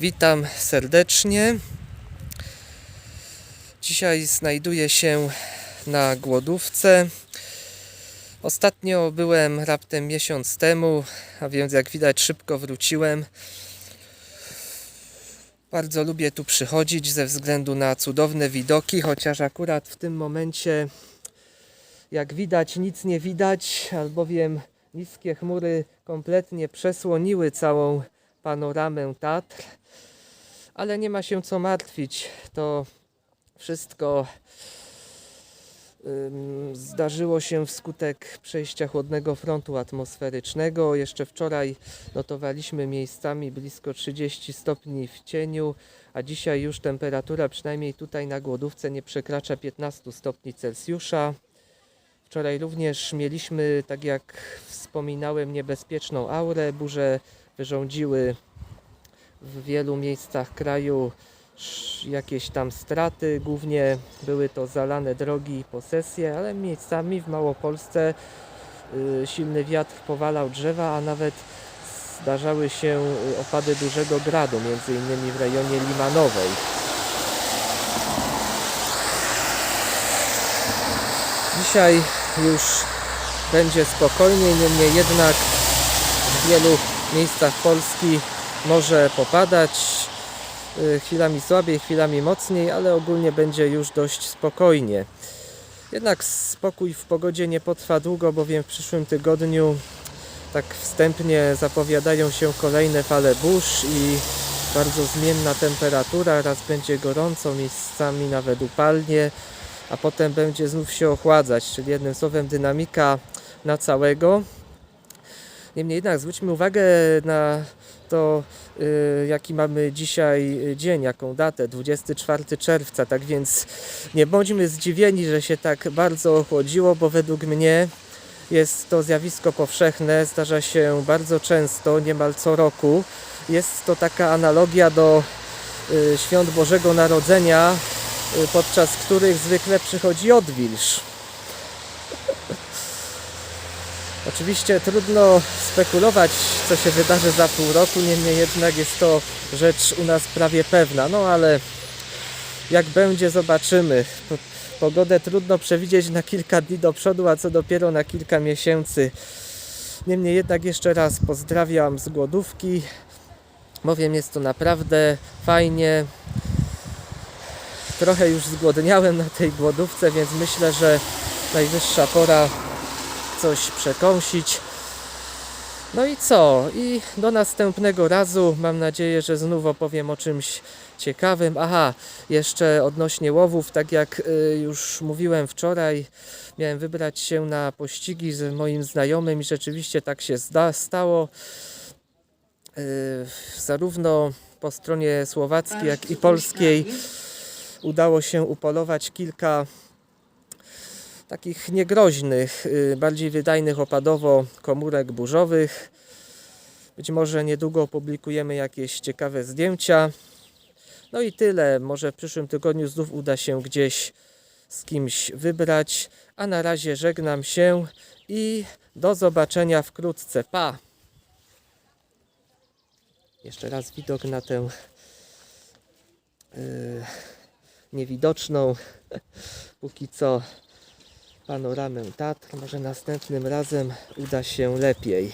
Witam serdecznie. Dzisiaj znajduję się na głodówce. Ostatnio byłem raptem miesiąc temu, a więc jak widać szybko wróciłem. Bardzo lubię tu przychodzić ze względu na cudowne widoki, chociaż akurat w tym momencie, jak widać, nic nie widać, albowiem niskie chmury kompletnie przesłoniły całą panoramę Tatr. Ale nie ma się co martwić. To wszystko zdarzyło się wskutek przejścia chłodnego frontu atmosferycznego. Jeszcze wczoraj notowaliśmy miejscami blisko 30 stopni w cieniu, a dzisiaj już temperatura przynajmniej tutaj na głodówce nie przekracza 15 stopni Celsjusza. Wczoraj również mieliśmy, tak jak wspominałem, niebezpieczną aurę. Burze wyrządziły w wielu miejscach kraju jakieś tam straty. Głównie były to zalane drogi i posesje, ale miejscami w Małopolsce y, silny wiatr powalał drzewa, a nawet zdarzały się y, opady dużego gradu, między innymi w rejonie Limanowej. Dzisiaj już będzie spokojniej, niemniej jednak w wielu miejscach Polski może popadać. y, Chwilami słabiej, chwilami mocniej, ale ogólnie będzie już dość spokojnie. Jednak spokój w pogodzie nie potrwa długo, bowiem w przyszłym tygodniu tak wstępnie zapowiadają się kolejne fale burz i bardzo zmienna temperatura. Raz będzie gorąco, miejscami nawet upalnie, a potem będzie znów się ochładzać, czyli jednym słowem dynamika na całego. Niemniej jednak zwróćmy uwagę na to, y, jaki mamy dzisiaj dzień, jaką datę, 24 czerwca. Tak więc nie bądźmy zdziwieni, że się tak bardzo ochłodziło, bo według mnie jest to zjawisko powszechne, zdarza się bardzo często, niemal co roku. Jest to taka analogia do y, świąt Bożego Narodzenia, y, podczas których zwykle przychodzi odwilż. Oczywiście trudno spekulować, co się wydarzy za pół roku, niemniej jednak jest to rzecz u nas prawie pewna. No ale jak będzie, zobaczymy. Po- Pogodę trudno przewidzieć na kilka dni do przodu, a co dopiero na kilka miesięcy. Niemniej jednak jeszcze raz pozdrawiam z głodówki, bowiem jest to naprawdę fajnie. Trochę już zgłodniałem na tej głodówce, więc myślę, że najwyższa pora coś przekąsić. No i co? I do następnego razu. Mam nadzieję, że znów opowiem o czymś ciekawym. Aha, jeszcze odnośnie łowów, tak jak y, już mówiłem wczoraj, miałem wybrać się na pościgi z moim znajomym i rzeczywiście tak się stało. Y, zarówno po stronie słowackiej, jak i polskiej udało się upolować kilka takich niegroźnych, y, bardziej wydajnych opadowo komórek burzowych. Być może niedługo opublikujemy jakieś ciekawe zdjęcia. No i tyle. Może w przyszłym tygodniu znów uda się gdzieś z kimś wybrać. A na razie żegnam się i do zobaczenia wkrótce. Pa! Jeszcze raz widok na tę y, niewidoczną póki co panoramę Tatr. Może następnym razem uda się lepiej.